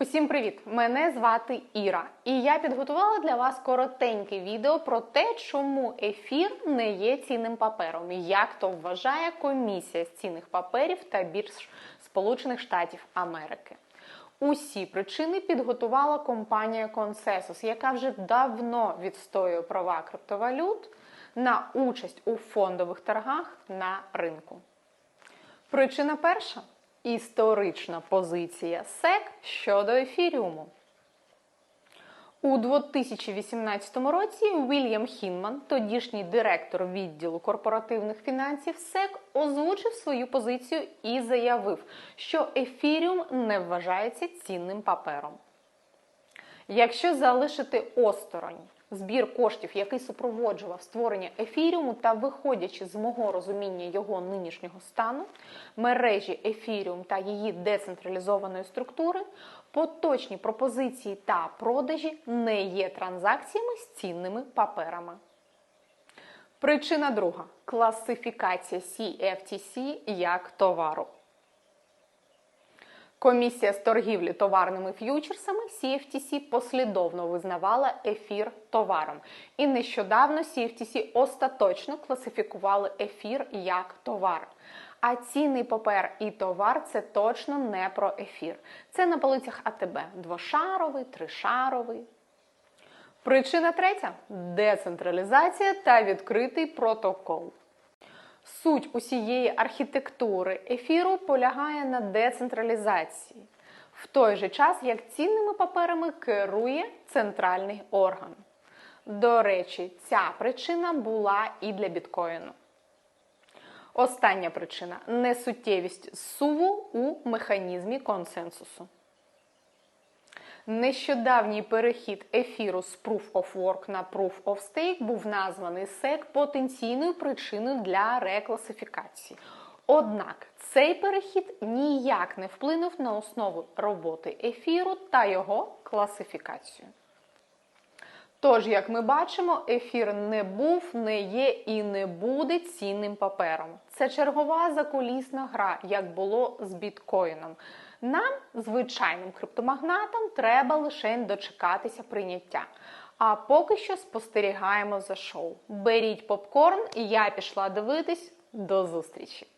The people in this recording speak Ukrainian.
Усім привіт! Мене звати Іра, і я підготувала для вас коротеньке відео про те, чому ефір не є цінним папером, і як то вважає комісія з цінних паперів та бірж Сполучених Штатів Америки. Усі причини підготувала компанія Consensus, яка вже давно відстоює права криптовалют на участь у фондових торгах на ринку. Причина перша історична позиція SEC щодо ефіріуму. У 2018 році Вільям Хінман, тодішній директор відділу корпоративних фінансів SEC, озвучив свою позицію і заявив, що ефіріум не вважається цінним папером. Якщо залишити осторонь збір коштів, який супроводжував створення ефіріуму, та виходячи з мого розуміння його нинішнього стану, мережі ефіріум та її децентралізованої структури, поточні пропозиції та продажі не є транзакціями з цінними паперами. Причина друга класифікація CFTC як товару. Комісія з торгівлі товарними ф'ючерсами CFTC послідовно визнавала ефір товаром. І нещодавно CFTC остаточно класифікували ефір як товар. А цінний папер і товар це точно не про ефір. Це на полицях АТБ двошаровий, тришаровий. Причина третя децентралізація та відкритий протокол. Суть усієї архітектури ефіру полягає на децентралізації, в той же час як цінними паперами керує центральний орган. До речі, ця причина була і для біткоїну. Остання причина несуттєвість суву у механізмі консенсусу. Нещодавній перехід ефіру з Proof of Work на Proof of Stake був названий SEC потенційною причиною для рекласифікації. Однак цей перехід ніяк не вплинув на основу роботи ефіру та його класифікацію. Тож, як ми бачимо, ефір не був, не є і не буде цінним папером. Це чергова закулісна гра, як було з біткоїном. Нам, звичайним криптомагнатам, треба лише дочекатися прийняття. А поки що спостерігаємо за шоу. Беріть попкорн, і я пішла дивитись. До зустрічі!